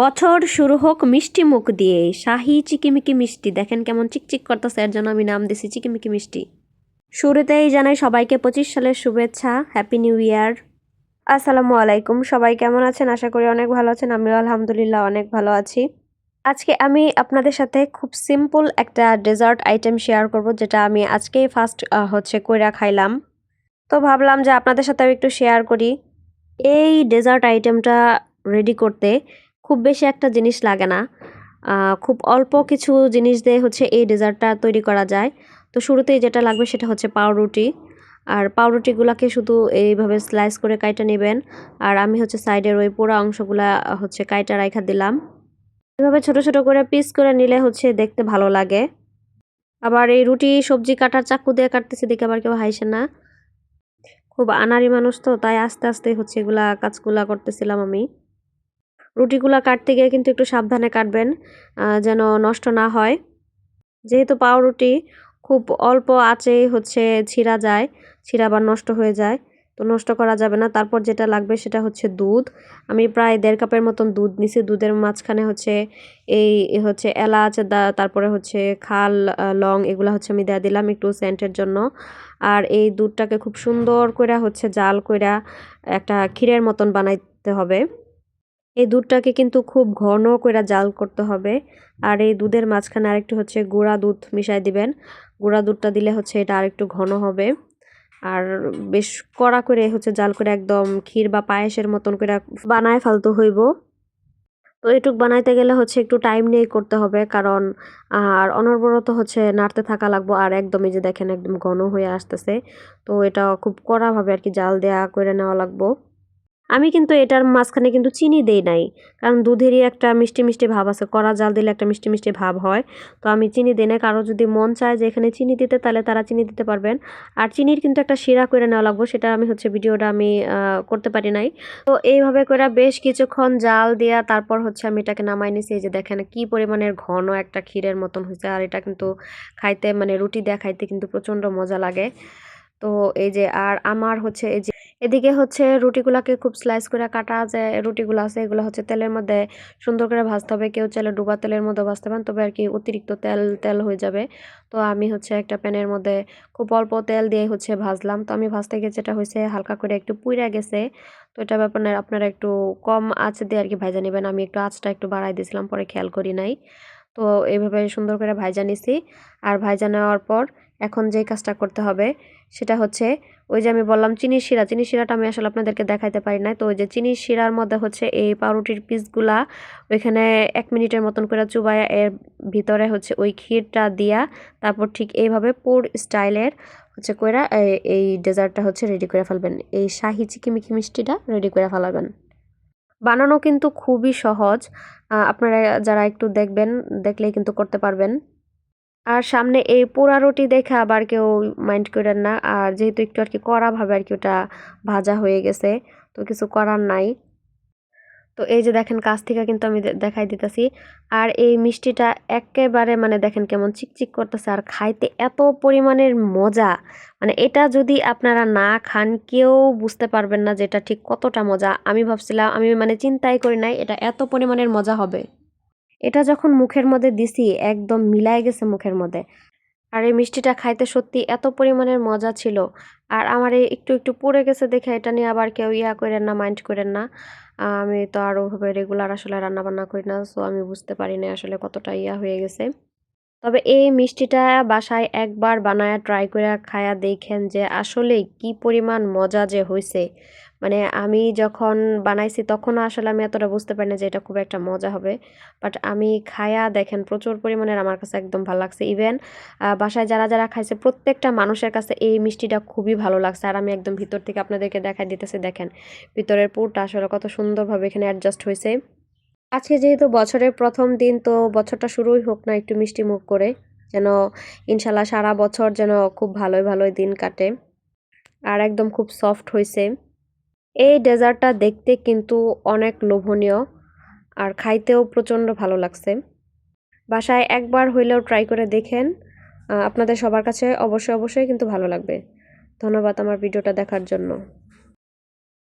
বছর শুরু হোক, মিষ্টি মুখ দিয়ে। শাহি চিকিমিকি মিষ্টি। দেখেন কেমন চিকচিক করতেছে, এর জন্য আমি নাম দিছি চিকিমিকি মিষ্টি। শুরুতেই জানাই সবাইকে পঁচিশ সালের শুভেচ্ছা হ্যাপি নিউ ইয়ার আসসালামু আলাইকুম, সবাই কেমন আছেন? আশা করি অনেক ভালো আছেন, আমিও আলহামদুলিল্লাহ অনেক ভালো আছি। আজকে আমি আপনাদের সাথে খুব সিম্পল একটা ডেজার্ট আইটেম শেয়ার করব, যেটা আমি আজকেই ফার্স্ট হচ্ছে কইরা খাইলাম। তো ভাবলাম যে আপনাদের সাথেও একটু শেয়ার করি। এই ডেজার্ট আইটেমটা রেডি করতে খুব বেশি একটা জিনিস লাগে না। খুব অল্প কিছু জিনিস দিয়ে হচ্ছে এই ডেজার্টটা তৈরি করা যায়। তো শুরুতেই যেটা লাগবে সেটা হচ্ছে পাউরুটি। আর পাউরুটিগুলোকে শুধু এইভাবে স্লাইস করে কাইটা নেবেন। আর আমি হচ্ছে সাইডের ওই পোড়া অংশগুলা হচ্ছে কাইটা রাইখা দিলাম। এভাবে ছোট ছোট করে পিস করে নিলে হচ্ছে দেখতে ভালো লাগে। আবার এই রুটি সবজি কাটার চাকু দিয়ে কাটতেছে দেখে আবার কেউ হাইসে না। খুব আনারি মানুষ তো, তাই আস্তে আস্তে হচ্ছে এগুলা কাজগুলা করতেছিলাম আমি। রুটিগুলা কাটতে গিয়ে কিন্তু একটু সাবধানে কাটবেন যেন নষ্ট না হয়। যেহেতু পাউরুটি খুব অল্প আঁচে হচ্ছে ছিঁড়া যায়, ছিঁড়া বা নষ্ট হয়ে যায়, তো নষ্ট করা যাবে না। তারপর যেটা লাগবে সেটা হচ্ছে দুধ। আমি প্রায় দেড় কাপের মতন দুধ নিছি। দুধের মাঝখানে হচ্ছে এই হচ্ছে এলাচ, দা- তারপরে হচ্ছে খাল লং এগুলো হচ্ছে আমি দেয়া দিলাম একটু সেন্টের জন্য। আর এই দুধটাকে খুব সুন্দর করে হচ্ছে জাল কইরা একটা ক্ষীরের মতন বানাইতে হবে। এই দুধটাকে কিন্তু খুব ঘন করে জাল করতে হবে। আর এই দুধের মাঝখানে আরেকটু হচ্ছে গুঁড়া দুধ মিশাই দিবেন। গুঁড়া দুধটা দিলে হচ্ছে এটা আরেকটু ঘন হবে। আর বেশ কড়া করে হচ্ছে জাল করে একদম ক্ষীর বা পায়েসের মতন করে বানায় ফালতু হইব। তো এটুক বানাইতে গেলে হচ্ছে একটু টাইম নিয়ে করতে হবে। কারণ, আর অনবরত হচ্ছে নাড়তে থাকা লাগবো। আর একদমই যে দেখেন একদম ঘন হয়ে আসতেছে। তো এটা খুব কড়াভাবে আর কি জাল দেয়া করে নেওয়া লাগবো। আমি কিন্তু এটার মাঝখানে কিন্তু চিনি দেই নাই। কারণ দুধেরই একটা মিষ্টি মিষ্টি ভাব আছে, কড়া জাল দিলে একটা মিষ্টি মিষ্টি ভাব হয়। তো আমি চিনি দিই না কারও যদি মন চায় যে এখানে চিনি দিতে, তাহলে তারা চিনি দিতে পারবেন। আর চিনির কিন্তু একটা শিরা করে নেওয়া লাগবো, সেটা আমি হচ্ছে ভিডিওটা আমি করতে পারি নাই। তো এইভাবে করে বেশ কিছুক্ষণ জাল দিয়া তারপর হচ্ছে আমি এটাকে নামাই নিছি যে দেখেন কি পরিমাণের ঘন একটা ক্ষীরের মতন হয়েছে আর এটা কিন্তু খাইতে মানে রুটি দেয়া খাইতে কিন্তু প্রচণ্ড মজা লাগে। তো এই যে, আর আমার হচ্ছে এই যে, এদিকে হচ্ছে রুটিগুলাকে খুব স্লাইস করে কাটা যে রুটিগুলো আছে, এগুলো হচ্ছে তেলের মধ্যে সুন্দর করে ভাজতে হবে। কেউ চাইলে ডুবা তেলের মধ্যে ভাজতে পারেন, তবে আর কি অতিরিক্ত তেল তেল হয়ে যাবে। তো আমি হচ্ছে একটা প্যানের মধ্যে খুব অল্প তেল দিয়ে হচ্ছে ভাজলাম। তো আমি ভাজতে গিয়ে যেটা হয়েছে, হালকা করে একটু পুইরা গেছে। তো এটা ব্যাপারে আপনারা একটু কম আঁচ দিয়ে আর কি ভাজা নেবেন। আমি একটু আঁচটা একটু বাড়াই দিয়েছিলাম, পরে খেয়াল করি নাই। তো এইভাবে সুন্দর করে ভাজা নিছি। আর ভাজা নেওয়ার পর এখন যেই কাজটা করতে হবে সেটা হচ্ছে ওই যে আমি বললাম চিনির শিরা, চিনির শিরাটা আমি আসলে আপনাদেরকে দেখাইতে পারি না তো ওই যে চিনির শিরার মধ্যে হচ্ছে এই পাউরুটির পিসগুলা ওইখানে এক মিনিটের মতন করে চুবায়া এর ভিতরে হচ্ছে ওই ক্ষীরটা দিয়া তারপর ঠিক এইভাবে পুর স্টাইলের হচ্ছে কইরা এই- এই ডেজার্টটা হচ্ছে রেডি করে ফেলবেন। এই শাহি চিকিমিকি মিষ্টিটা রেডি করে ফেলাবেন। বানানো কিন্তু খুবই সহজ। আপনারা যারা একটু দেখবেন, দেখলেই কিন্তু করতে পারবেন। আর সামনে এই পোড়া রুটি দেখে আবার কেউ মাইন্ড করেন না। আর যেহেতু একটু আর কি কড়া ভাবে আর কি ওটা ভাজা হয়ে গেছে, তো কিছু করার নাই। তো এই যে দেখেন কাছ থেকে কিন্তু আমি দেখাই দিতেছি। আর এই মিষ্টিটা একেবারে মানে দেখেন কেমন চিকচিক করতেছে আর খাইতে এত পরিমাণের মজা। মানে এটা যদি আপনারা না খান, কেউ বুঝতে পারবেন না যে এটা ঠিক কতটা মজা। আমি ভাবছিলাম, আমি মানে চিন্তাই করি নাই, এটা এত পরিমাণের মজা হবে। এটা যখন মুখের মধ্যে দিছি, একদম মিলাই গেছে মুখের মধ্যে। আর এই মিষ্টিটা খাইতে সত্যি এত পরিমাণের মজা ছিল। আর আমার এই একটু একটু পড়ে গেছে দেখে, এটা নিয়ে আবার কেউ ইয়া করেন না মাইন্ড করেন না। আমি তো আর ওভাবে রেগুলার আসলে রান্নাবান্না করি না সো আমি বুঝতে পারি না আসলে কতটা ইয়া হয়ে গেছে। তবে এই মিষ্টিটা বাসায় একবার বানায়া ট্রাই করে খায়া দেখেন যে আসলে কি পরিমাণ মজা যে হয়েছে মানে আমি যখন বানাইছি তখনও আসলে আমি এতটা বুঝতে পারি না যে এটা খুব একটা মজা হবে। বাট আমি খায়া দেখেন প্রচুর পরিমাণের আমার কাছে একদম ভালো লাগছে। ইভেন বাসায় যারা যারা খাইছে প্রত্যেকটা মানুষের কাছে এই মিষ্টিটা খুবই ভালো লাগছে। আর আমি একদম ভিতর থেকে আপনাদেরকে দেখাই দিতেছি, দেখেন ভিতরের পুরটা আসলে কত সুন্দরভাবে এখানে অ্যাডজাস্ট হয়েছে আজকে যেহেতু বছরের প্রথম দিন, তো বছরটা শুরুই হোক না, একটু মিষ্টি মুখ করে। যেন ইনশাল্লাহ সারা বছর যেন খুব ভালোই ভালোই দিন কাটে। আর একদম খুব সফট হয়েছে এই ডেজার্টটা দেখতে কিন্তু অনেক লোভনীয় আর খাইতেও প্রচণ্ড ভালো লাগছে। বাসায় একবার হইলেও ট্রাই করে দেখেন। আপনাদের সবার কাছে অবশ্যই অবশ্যই কিন্তু ভালো লাগবে। ধন্যবাদ আমার ভিডিওটা দেখার জন্য।